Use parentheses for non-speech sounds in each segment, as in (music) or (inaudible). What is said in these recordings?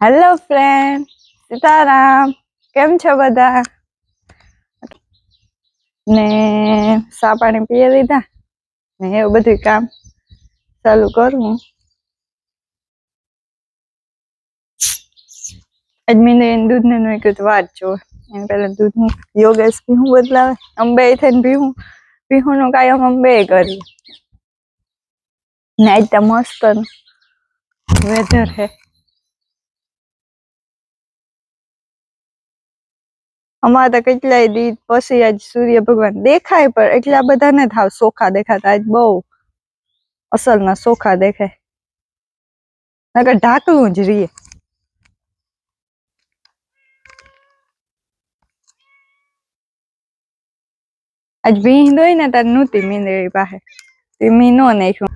Hello friend Sitaram કેમ છો બધા? ને સા પાણી પીએ લીધા ને એવું બધું કામ ચાલુ કરવું અજમીને દૂધ ને નું કીધું વાત જો એને પેલા દૂધનું યોગેશ ભીહું બદલાવે, અંબે થઈને ભીહું ભીહું નું કાયમ અંબે કરી. ને તો મસ્ત વેધર હે અમારે તો કેટલાય દી પછી આજ સૂર્ય ભગવાન દેખાય, પણ એટલા બધા ને થાવ સોખા દેખાતા. આજ બહુ અસલ ના સોખા દેખાય. નકર ઢાકલું જ રીએ. આજ ભીંડ હોય ને તાર નહોતી મીંદડી પાસે. તે મી નો નાખ્યું.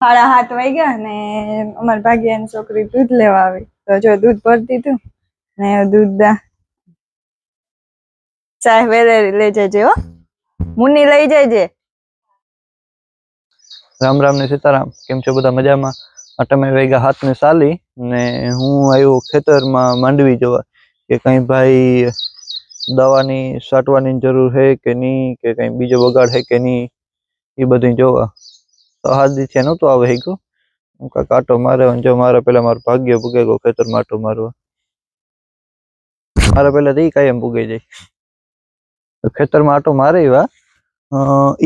સાડા સાત વાગ્યા ને અમારા ભાગ્યાની છોકરી દૂધ લેવા આવી. તો જો દૂધ ભરતી તું ને દૂધ ચાય વેરેરી લઈ જજે હો. મુન્ની લઈ જજે. રામ રામ ને સીતારામ. કેમ છો બધા મજામાં? અટમે વાગ્યા હાથ ને સાલી ને હું આવ્યો ખેતરમાં માંડવી જોવા. કે કઈ ભાઈ દવાની છાંટવાની જરૂર છે કે નહીં? કે કઈ બીજો બગાડ હે કે નહીં? એ બધું જોવા. તો હાથ દી છે નહોતો આવે હીકો હું કાંઈક આટો મારે જો મારે પેલા મારું ભાગ્ય પૂગે ગયો ખેતરમાં આટો મારવા. મારે પેલા તો ઈ કાયમ પૂગે જાય. ખેતરમાં આટો મારે એવા.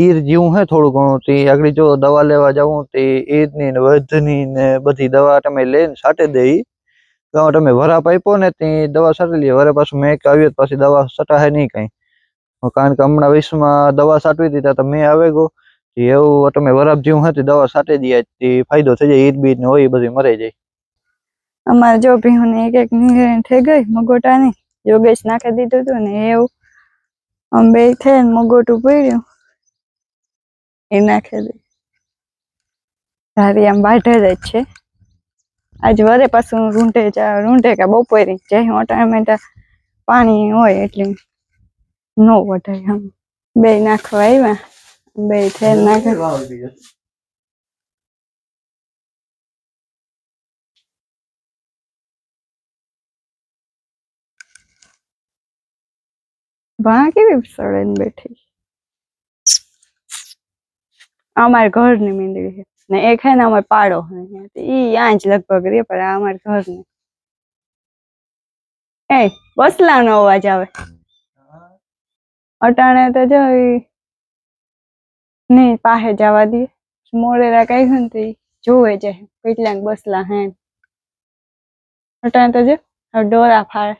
ઈર જેવું હે થોડું ઘણું. તે આગળ જો દવા લેવા જાઉં, તે ઈરની ને વધની ને બધી દવા તમે લઈને દઈ તો તમે વરાપ આપ્યો ને તે દવા છાંટી લઈએ વરે પાછું મેં આવ્યો પાછી દવા સટાહે નહીં કઈ. કારણ કે હમણાં વિશ્વમાં દવા હતી, ત્યાં તો મેં આવે ગો તે એવું તમે વરાપ જેવું હતી દવા સાટી તે ફાયદો થઈ જાય, ઈદ બીજ ને હોય બધી મરી જાય. અમારે જો ભીહું ને એક એક નીંગણી થઈ ગઈ મગોટાની યોગેશ નાખી દીધું હતું ને એવું. આમ બે થઈને મગોટું પડ્યું એ નાખી દે. ધારી આમ બાઢે જ છે. આજ વરે પાછું રૂંઢે ચા રૂંઢે કે બપોરે જે ઓટામેટા પાણી હોય એટલે નો વઢાય આમ. બે નાખવા આવ્યા. બે થઈને નાખે ભા કેવી સળઈને બેઠી અમારે ઘરની મીંદડી છે ને એક હે ને અમારે પાડો ઈ ત્યાં જ લગભગ રે પણ અમારે ઘરની એ બસલાનો અવાજ આવે અટાણે તો જો નહીં પાસે જવા દે. મોડેરા કઈ ને તે જોવે છે કેટલાક બસલા હે અટાણે તો જો ડોરા ફાળે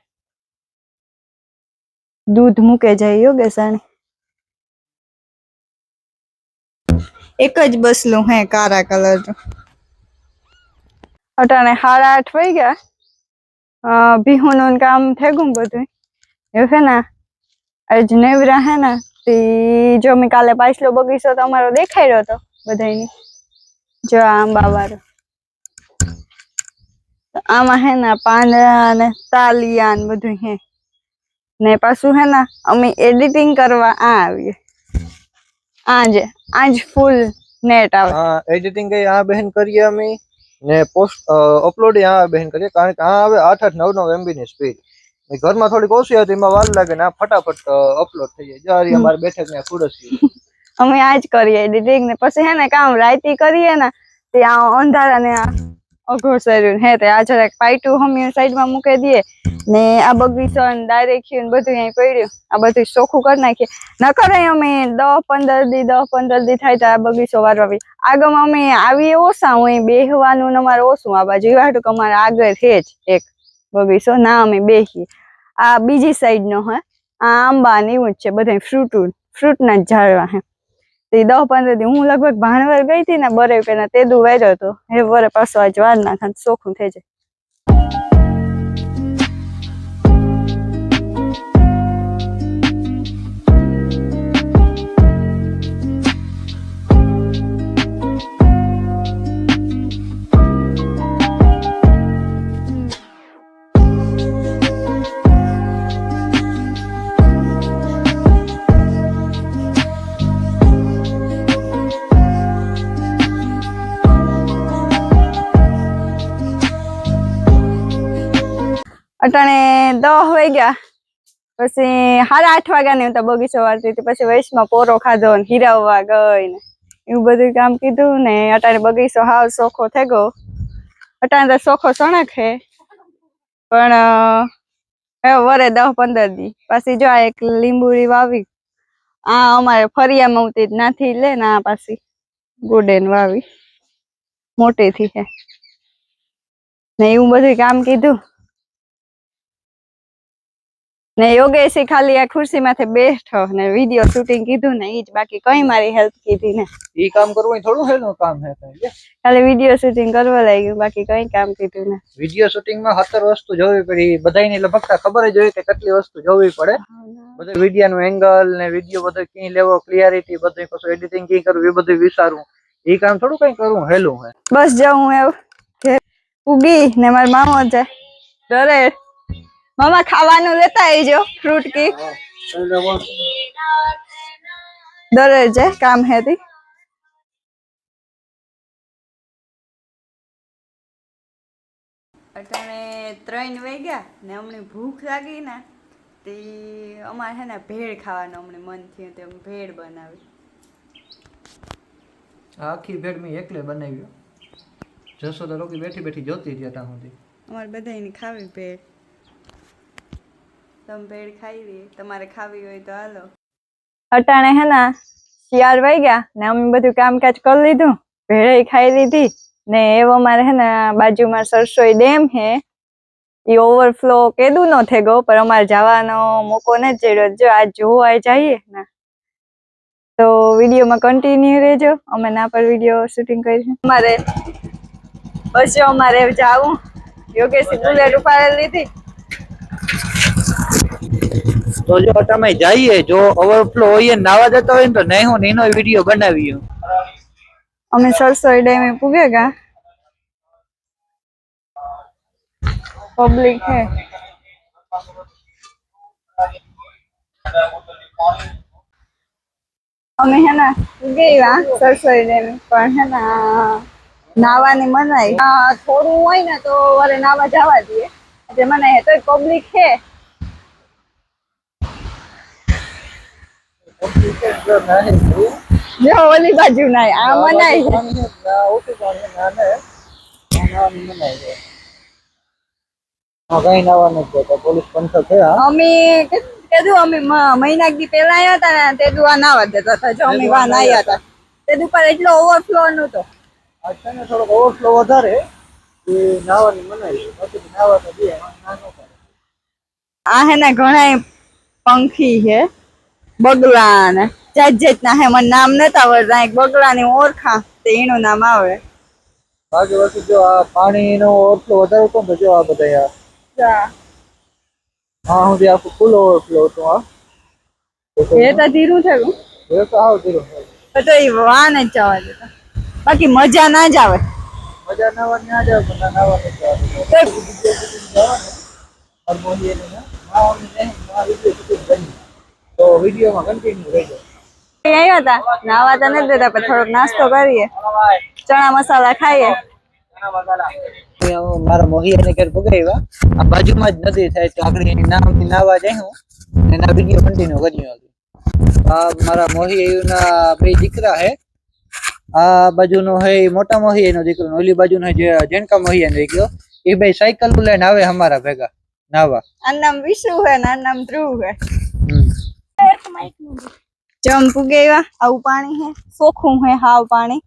દૂધ મૂકે જાય યોગે સાણી એક જ બસલું હે કાળા કલરનું. અટાણે સાડા આઠ વહી ગયા. ભીહુનું કામ થઈ ગયું બધું એવું છે ને આજ નેવરા હે ને તે જો મેં કાલે પાછલો બગીચો તમારો દેખાડ્યો હતો બધાયની. જો આંબા વાળો આમાં હે ને પાંદડા ને તાલિયા ને બધું હે. ને પાછું હે ને અમે એડિટિંગ કરવા આ આવીએ. આજ આજ ફૂલ નેટ આવે. હા એડિટિંગ કઈ આ બહેન કરીએ અમે ને પોસ્ટ અપલોડ આ બહેન કરીએ. કારણ કે આ આવે આઠ આઠ નવ નવ એમબી ની સ્પીડ ઘરમાં થોડીક ઓછી હતી એમાં વાર લાગે ને આ ફટાફટ અપલોડ થઈ જાય. જારી અમારે બેઠક ને સુરસી (laughs) અમે આજ કરીએ એડિટિંગ ને પછી હે ને કામ રાઈતી કરીએ ને તે આ અંધારા ને આ અઘોસર્યું હે તે આ જરાક પાઇટું હમી સાઈડમાં મૂકી દઈએ. ને આ બગીચો ને ડાયરેક્ટ બધું અહીં પડ્યું. આ બધું ચોખ્ખું કરી નાખીએ. નકર અહીં અમે દસ પંદર દી દસ પંદર દી થાય તો આ બગીચો વારવા આવી આગળ અમે આવીએ ઓછા હું બેહવાનું ને અમારે ઓછું આ બાજુ. એવા અમારે આગળ છે જ એક. બગીચો ના, અમે બેસીએ આ બીજી સાઈડ નો હે. આ આંબા ને એવું જ છે બધા ફ્રૂટ ફ્રૂટના જ ઝાડવા હે. તે દસ પંદર દી, હું લગભગ ભાણવર ગઈ હતી ને બરે પેલા તે દુ વાર્યો હતો. એ વરે પાછો આજ વાર ના ખાન ચોખ્ખું થઈ જાય. અટાણે દહ વાગ્યા, પછી સાડા આઠ વાગ્યા ને બગીચો વાળતી હતી, પછી વૈશમાં પોરો ખાધો ને હીરાવવા ગઈ ને. એવું બધું કામ કીધું ને, અટાણે બગીચો હાવ સોખો થઈ ગયો. અટાણે તો સોખો સણક હે પણ વરે દહ પંદર દી. પાછી જો આ એક લીંબુડી વાવી, આ અમારે ફરિયામાં ઉતી નાથી લે ને આ પાછી ગુડેન વાવી. મોટેથી હે. ને એવું બધું કામ કીધું. ને યોગેશી ખાલી આ ખુરશી માથે બેઠો ને વીડિયો શૂટિંગ કીધું ને ઈ જ બાકી કઈ મારી હેલ્પ કીધી ને. ઈ કામ કરવું થોડું હેલું કામ હે ખાલી વીડિયો શૂટિંગ કરવા લાગ્યું બાકી કઈ કામ કીધું ને. વીડિયો શૂટિંગમાં હતર વસ્તુ જોવી પડી બધાની લગભગતા ખબર જ હોય કે કેટલી વસ્તુ જોવી પડે. બધું વીડિયો નું એંગલ ને વીડિયો બધો ક્યાં લેવો ક્લિયરિટી બધું કશું એડિટિંગ કઈ કરવું એ બધું વિચારવું. ઈ કામ થોડું કઈ કરવું હેલું હે. બસ જાઉં એવું. ઉગી ને મારા મામો છે ડરે. મામા ખાવાનું લેતા આવજો ફ્રૂટ કી ડરે કામ હેતી. અટાણે ત્રણ વાગ્યા ને અમને ભૂખ લાગી ને તે અમારે છે ને ભેળ ખાવાનું અમને મન થયું તે અમે ભેળ બનાવી. આખી ભેળ મેં એકલે બનાવ્યો જશો તો રોકી બેઠી બેઠી જોતી રહ્યા ત્યાં સુધી. અમારે બધાને ખાવી ભેળ. તમે ભેળ ખાઈ લી, તમારે ખાવી હોય તો હાલો. અટાણે હે ને, શિયાળ ગયા ને અમે બધું કામકાજ કરી લીધું ભેળે ખાઈ લીધી ને એવો અમારે હે ને બાજુમાં સરસોઈ ડેમ હે એ ઓવરફ્લો કેદું નો થઈ ગયો પણ અમારે જવાનો મોકો ને ચડ્યો જો આજ જોવા જઈએ ને, તો વિડીયોમાં કન્ટિન્યુ રહેજો. અમે ના પર વીડિયો શૂટિંગ કરીશું અમારે બસ અમારે જાવું. યોગેશ બુલેટ ઉપાડેલી લીધી તો જો તમે જઈએ, જો ઓવરફ્લો હોય નાવા જતા હોય ને તો નહીં હું એનો વીડિયો બનાવીએ. અમે સરસોઈ ડેમે પૂગે ગા પબ્લિક હે. અમે હે ને પૂગે ગયા સરસોઈ ડેમે. પણ હે ને નાવાની મનાઈ. થોડું હોય ને તો વરે નાવા જવા દઈએ. જે મને તોય પબ્લિક હે. જો ઓલી બાજુ નાય આ અમે અમે મહિના દી પેલા આવ્યા હતા ને તે આ નાવા દેતા હતા જો અમે વાન આવ્યા હતા તે. દુ પર એટલો ઓવરફ્લો નતો છે થોડોક ઓવરફ્લો વધારે એ નાવાની બાકી નાવા તો આ હે ને ઘણા પંખી છે. બગલા ને જાત જાતના હે મને નામ નતા આવડતા એક બગલા ની ઓળખા તે એનું નામ આવે બાકી વસ્તુ જો આ પાણીનો ઓવરફ્લો વધારે કોણ ને તો જો આ બધા યાર હા સુધી આખું ફૂલ ઓવરફ્લો હતો આ એ તો ધીરું થયું એ તો આવ ધીરું તો એ વાન જ જવા દેતા બાકી મજા ના જ આવે મજા આવે ના જાવ પણ ના આવે તો હાર્મોનિયમ ને આ વીડિયો શૂટિંગ કરી. તો વિડીયોમાં કન્ટિન્યુ રહેજો. આવ્યા હતા? નાવા તો નથી દેતા પણ થોડોક નાસ્તો કરીએ. ચણા મસાલા ખાઈએ. મારા મોહિયાને ઘેર ભગાવ્યા. આ બાજુમાં જ નદી થાય તો આગળ એની નામથી નાવા જાય હું. એના વીડિયો કન્ટિન્યુ કર્યો આ મારા મોહિયાના બે દીકરા હે આ બાજુનો હે ઈ મોટા મોહિયાનો દીકરો ને ઓલી બાજુનો હે જે જેનકા મોહિયાનો દીકરો એ બે સાયકલ લઈને આવે અમારા ભેગા નાવા. આ નામ વિશુ હે ને આ નામ ધ્રુવ હે હમ. જમ પુગેવા આવું પાણી હે? સોખું હે હાવ પાણી.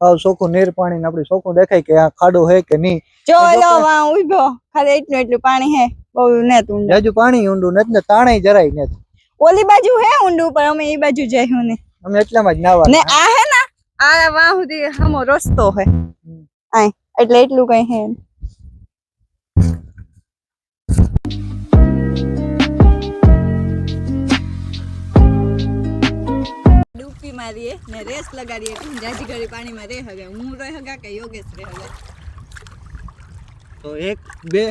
હાવ સોખું નીર પાણી ને આપડે સોખું દેખાય કે આ ખાડો હે કે નહીં જો વાં ઊભો. ખાલી એટલું એટલું પાણી હે. બહુ ને તું જાજુ પાણી ઊંડું નથી ને તાણે જરાય નથી ઓલી બાજુ હે ઊંડું પણ અમે એ બાજુ જઈશું ને. અમે એટલામાં જ નાવા ને આ હે ને આ વાહ સુધી હમો રસ્તો હે. આય એટલે એટલું કઈ હે નહીં. ને રેસ લગાડીએ. કે જાજી ઘડી પાણીમાં રે હગે હું રહે હગા કે યોગેશ રહે હગા તો એક બે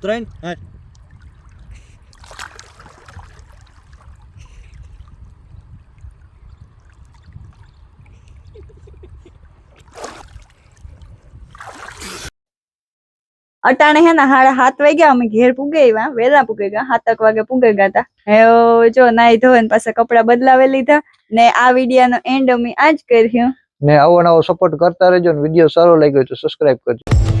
ત્રણ હા અટાણે હે ને હાડા હાથ વાગ્યા અમે ઘેર પૂગે એવા વેલા પૂગે ગયા સાતક વાગે પૂગે ગયા હતા હે જો નાઈ ધોઈને પાછા કપડા બદલાવે લીધા. ને આ વિડીયોનો એન્ડ અમે આજ કર્યો. ને આવો નવો સપોર્ટ કરતા રહેજો ને વીડિયો સારો લાગ્યો તો સબસ્ક્રાઇબ કરજો.